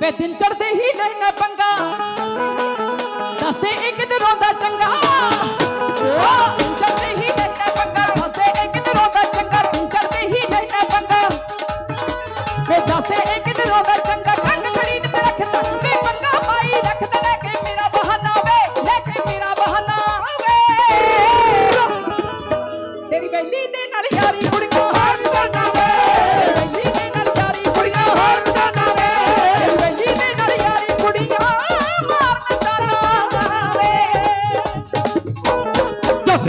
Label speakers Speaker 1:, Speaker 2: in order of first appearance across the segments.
Speaker 1: ਵੇ ਦਿਨ ਚੜਦੇ ਹੀ ਲੈਣਾ ਪੰਗਾ।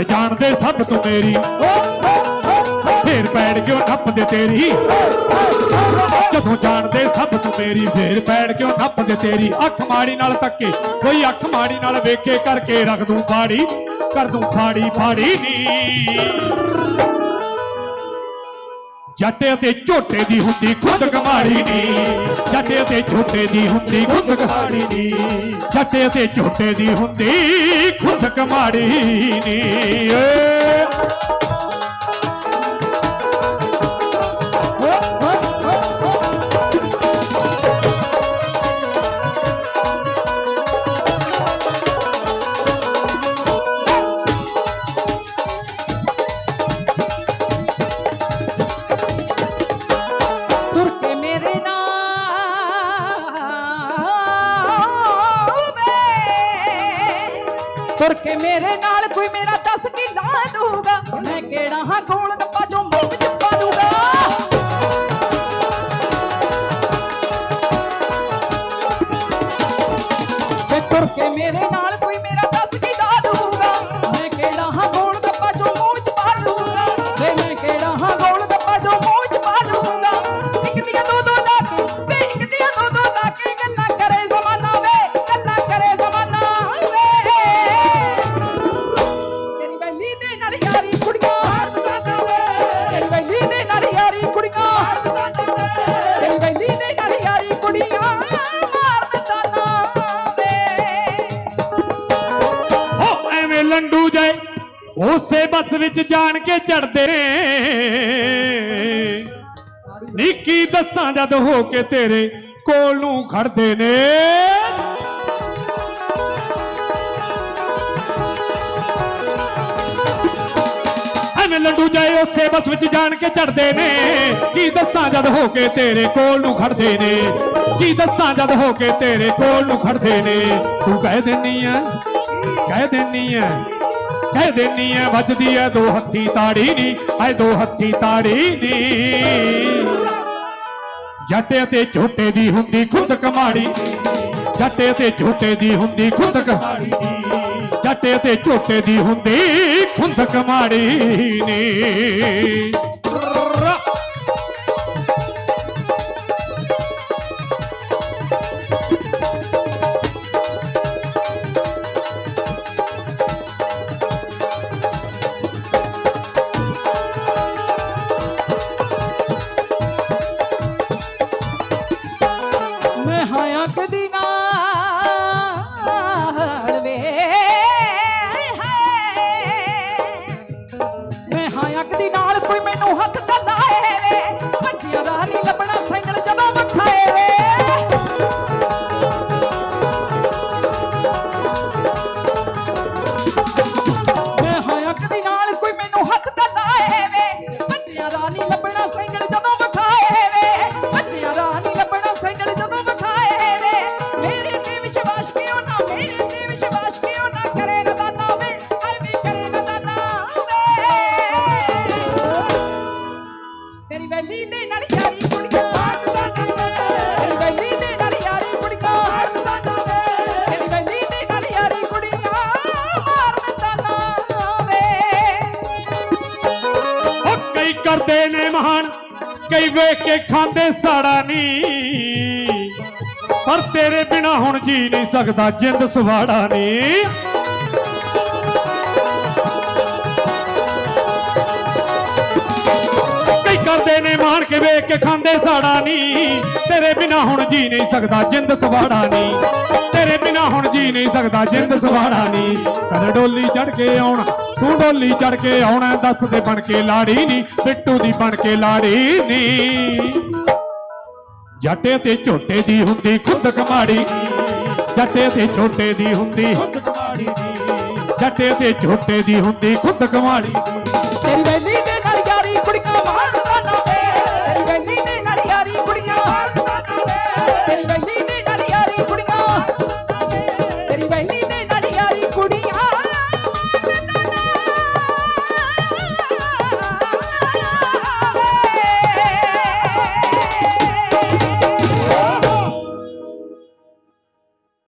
Speaker 2: ਜਦ ਜਾਣਦੇ ਸਭ ਤੂੰ ਮੇਰੀ। ਫੇਰ ਪੈੜ ਕਿਉਂ ਨੱਪਦੇ ਤੇਰੀ? ਜਦੋਂ ਜਾਣਦੇ ਸਭ ਤੂੰ ਮੇਰੀ, ਫੇਰ ਪੈੜ ਕਿਉਂ ਨੱਪਦੇ ਤੇਰੀ? ਅੱਖ ਮਾੜੀ ਨਾਲ ਤੱਕੇ ਕੋਈ ਅੱਖ ਮਾੜੀ ਨਾਲ ਵੇਖੇ ਕਰਕੇ ਰੱਖ ਦੂੰ ਫਾੜੀ ਕਰ ਦੂੰ ਫਾੜੀ ਫਾੜੀ ਨੀ। ਜੱਟ ਤੇ ਝੋਟੇ ਦੀ ਹੁੰਦੀ ਖੁਦ ਕਮਾੜੀ ਨੀ। ਜੱਟ ਤੇ ਝੋਟੇ ਦੀ ਹੁੰਦੀ ਖੁਦ ਕਮਾੜੀ ਨੀ। ਜੱਟ ਤੇ ਝੋਟੇ ਦੀ ਹੁੰਦੀ ਖੁਦ ਕਮਾੜੀ ਨੀ।
Speaker 1: ਤੁਰ ਕੇ ਮੇਰੇ ਨਾਲ ਕੋਈ ਮੇਰਾ ਦੱਸ ਕੀ ਲਾ ਲੂਗਾ ਮੈਂ ਕਿਹੜਾ ਹਾਂ ਗੋਲ ਗੱਪਾ ਜੋ ਮੂੰਹ ਵਿੱਚ ਪਾ ਲੂਗਾ ਤੁਰ ਕੇ ਮੇਰੇ ਨਾਲ ਕੋਈ ਮੇਰਾ ਦੱਸ
Speaker 2: ਬੱਸ ਵਿੱਚ ਜਾਣ ਕੇ ਚੜਦੇ ਨਿੱਕੀ ਦੱਸਾਂ ਜਦ ਹੋ ਕੇ ਤੇਰੇ ਕੋਲ ਨੂੰ ਖੜਦੇ ਨੇ। ਐਵੇਂ ਲੰਡੂ ਜਾਏ ਉਸੇ ਬੱਸ ਵਿੱਚ ਜਾਣ ਕੇ ਚੜਦੇ ਨੇ। ਕੀ ਦੱਸਾਂ ਜਦ ਹੋ ਕੇ ਤੇਰੇ ਕੋਲ ਨੂੰ ਖੜਦੇ ਨੇ। ਕੀ ਦੱਸਾਂ ਜਦ ਹੋ ਕੇ ਤੇਰੇ ਕੋਲ ਨੂੰ ਖੜਦੇ ਨੇ। ਤੂੰ ਕਹਿ ਦਿੰਨੀ ਆ, ਕਹਿ ਦਿੰਨੀ ਆ ਕਹਿ ਦਿੰਨੀ ਆ ਵੱਜਦੀ ਐ, ਦੋ ਹੱਥੀ ਤਾੜੀ ਨੀ ਐ ਦੋ ਹੱਥੀ ਤਾੜੀ ਨੀ। ਜੱਟ ਅਤੇ ਝੋਟੇ ਦੀ ਹੁੰਦੀ ਖੁੰਦ ਕਮਾੜੀ ਜੱਟ ਤੇ ਝੋਟੇ ਦੀ ਹੁੰਦੀ ਖੁੰਦ ਕਮਾੜੀ ਜੱਟ ਤੇ ਝੋਟੇ ਦੀ ਹੁੰਦੀ ਖੁੰਦ ਕਮਾੜੀ ਨੀ।
Speaker 1: ਹਾਇਆ ਕਦੀ ਨਾਲ ਵੇ ਮੈਂ ਹਾਇਆ ਕਦੀ ਨਾਲ ਕੋਈ ਮੈਨੂੰ ਹੱਥ ਤਾਂ ਵੇ ਬੱਚਿਆਂ ਦਾ ਨਹੀਂ ਲੱਭਣਾ ਸੈਂਗਲ ਜਦੋਂ ਮਖਾਏ ਵੇ ਮੈਂ ਹਾਇਆ ਕਦੀ ਨਾਲ ਕੋਈ ਮੈਨੂੰ ਹੱਥ ਤਾਂ ਵੇ ਬੱਚਿਆਂ ਦਾ ਨਹੀਂ ਲੱਭਣਾ ਸੈਂਗਲ
Speaker 2: ਕਰਦੇ ਨੇ ਮਹਾਨ ਕਈ ਵੇਖ ਕੇ ਖਾਂਦੇ ਸਾੜਾ ਨਹੀਂ ਪਰ ਤੇਰੇ ਬਿਨਾ ਹੁਣ ਜੀ ਨਹੀਂ ਸਕਦਾ, ਜਿੰਦ ਸਵਾੜਾ ਨਹੀਂ ਕਈ ਕਰਦੇ ਨੇ ਮਾਣ ਕੇ ਵੇਖ ਕੇ ਖਾਂਦੇ ਸਾੜਾ ਨਹੀਂ ਤੇਰੇ ਬਿਨਾ ਹੁਣ ਜੀ ਨਹੀਂ ਸਕਦਾ, ਜਿੰਦ ਸਵਾੜਾ ਨਹੀਂ ਤੇਰੇ ਬਿਨਾ ਹੁਣ ਜੀ ਨਹੀਂ ਸਕਦਾ, ਜਿੰਦ ਸਵਾੜਾ ਨਹੀਂ ਕਦ ਡੋਲੀ ਚੜ ਕੇ ਆਉਣਾ, ਤੂੰ ਡੋਲੀ ਚੜ ਕੇ ਆਉਣਾ, ਦੱਸ ਦੇ ਬਣ ਕੇ ਲਾੜੀ ਨਹੀਂ ਬਿੱਟੂ ਦੀ ਬਣ ਕੇ ਲਾੜੀ ਨਹੀਂ ਜੱਟੇ ਤੇ ਝੋਟੇ ਦੀ ਹੁੰਦੀ ਖੁਦ ਕਮਾੜੀ। ਜੱਟੇ ਤੇ ਝੋਟੇ ਦੀ ਹੁੰਦੀ
Speaker 3: ਖੁਦ ਕਮਾੜੀ
Speaker 2: ਜੱਟੇ ਤੇ ਝੋਟੇ ਦੀ ਹੁੰਦੀ ਖੁਦ ਕਮਾੜੀ।